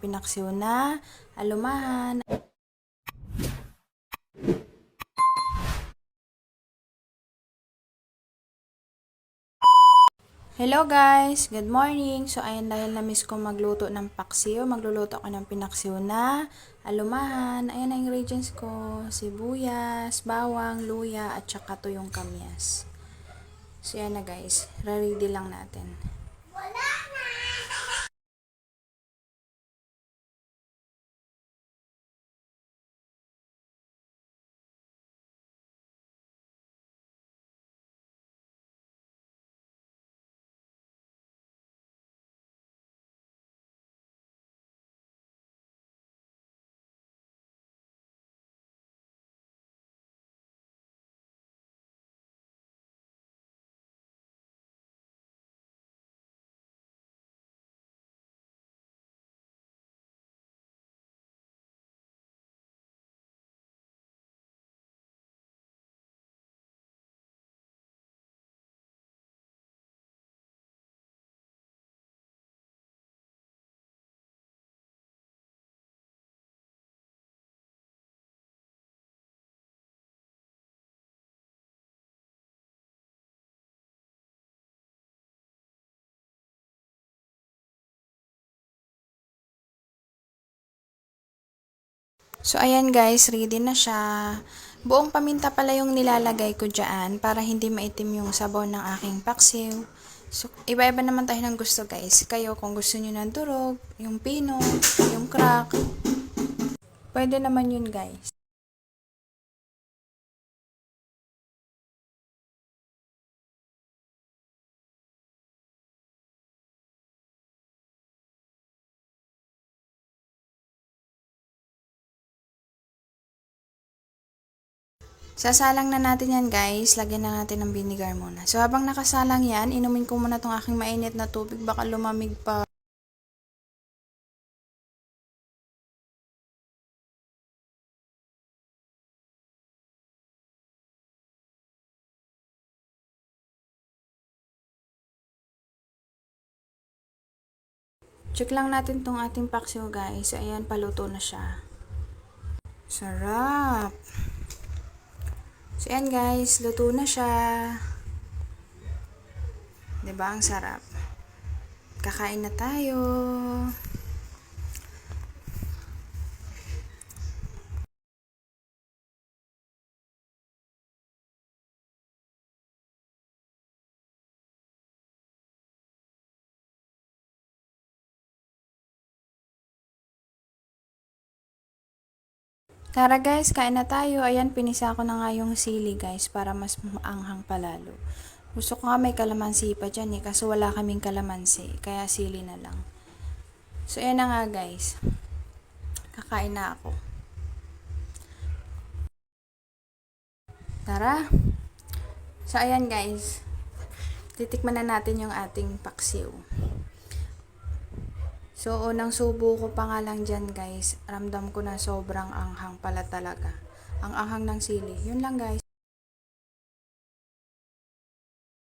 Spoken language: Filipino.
Pinaksiw na, alumahan. Hello guys! Good morning! So ayan dahil na-miss ko magluto ng paksiw, magluluto ako ng pinaksiw na alumahan. Ayan ang ingredients ko, sibuyas, bawang, luya, at saka tuyong kamyas. So yan na guys, ready lang natin. So, ayan guys, ready na siya. Buong paminta pala yung nilalagay ko dyan para hindi maitim yung sabaw ng aking paksiw. So, iba-iba naman tayo ng gusto guys. Kayo kung gusto nyo ng durog, yung pino, yung crack. Pwede naman yun guys. Sasalang na natin yan guys. Lagyan na natin ng vinegar muna. So habang nakasalang yan, inumin ko muna tong aking mainit na tubig. Baka lumamig pa. Check lang natin tong ating paksiw guys. Ayan, paluto na siya. Sarap! So, yan guys, luto na siya. ba ang sarap? Kakain na tayo. Tara guys, kain na tayo. Ayan, pinisa ko na nga yung sili guys para mas maanghang palalo. Gusto ko nga may kalamansi pa dyan eh, kaso wala kaming kalamansi. Kaya sili na lang. So, ayan na nga guys. Kakain na ako. Tara. So, ayan guys. Titikman na natin yung ating paksiw. So, unang subo ko pa nga lang dyan, guys. Ramdam ko na sobrang anghang pala talaga. Ang anghang ng sili. Yun lang, guys.